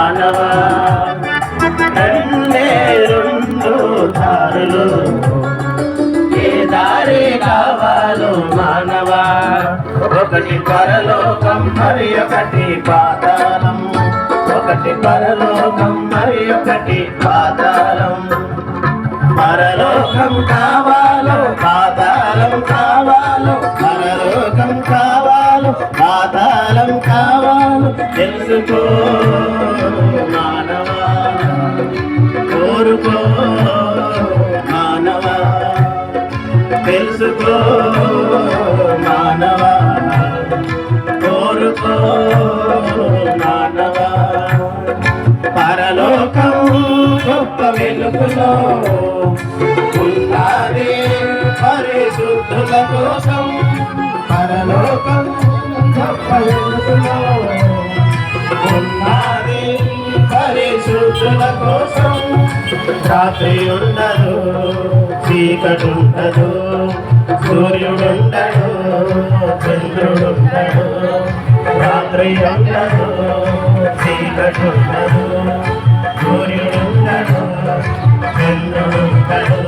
మానవ రెండే రెండు దారులు. ఏ దారి కావాలో ఒకటి పరలోకం మరి ఒకటి పాతాళం. ఒకటి పరలోకం మరి ఒకటి పాతాళం. పరలోకం కావాలో పాతాళం కావాలో. పరలోకం కావాలో పాతాళం కావాలో. తెలుసుకో. తెలుసుకో మానవా కోరుకో మానవా. పరలోకం గొప్ప వెలుగులో ఉన్నది పరిశుద్ధుల కోసం. పరలోకం గొప్ప వెలుగులో ఉన్నది పరిశుద్ధుల కోసం. రాత్రి ఉండదు చీకటి ఉండదు. సూర్యుడుండడు చంద్రుడుండడు రాత్రి ఉండడు చీకటి ఉండదు సూర్యుడుండడు చంద్రుడుండడు